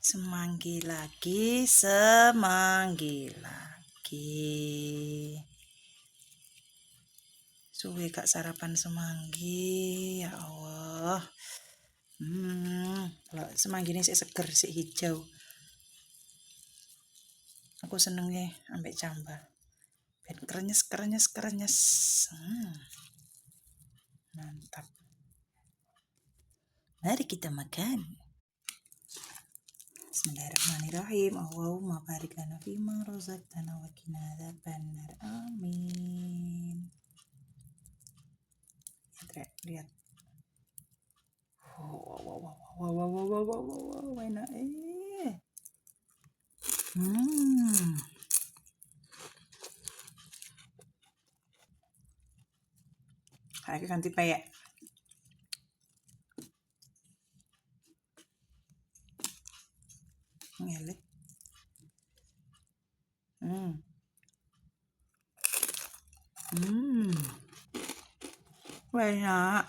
Semanggi lagi, semanggi lagi. Suwe kak sarapan semanggi, ya Allah. Hmm, kalau semanggi ini sih seger, sih hijau. Aku seneng nih ambek camba. Ben kerenyes, kerenyes, kerenyes. Hmm. Mantap. Mari kita makan. Bismillahirrahmanirrahim. Allahumma barik lana fima razaqtana wa qina adzabannar. Amin. Lihat, lihat. Wow, wow, wow, wow, wow, wow, wow, wow, wow, wow, enak eh. Hmm. Kayak ganti payek. Ngeli. Hmm. Hmm. Vậy hả?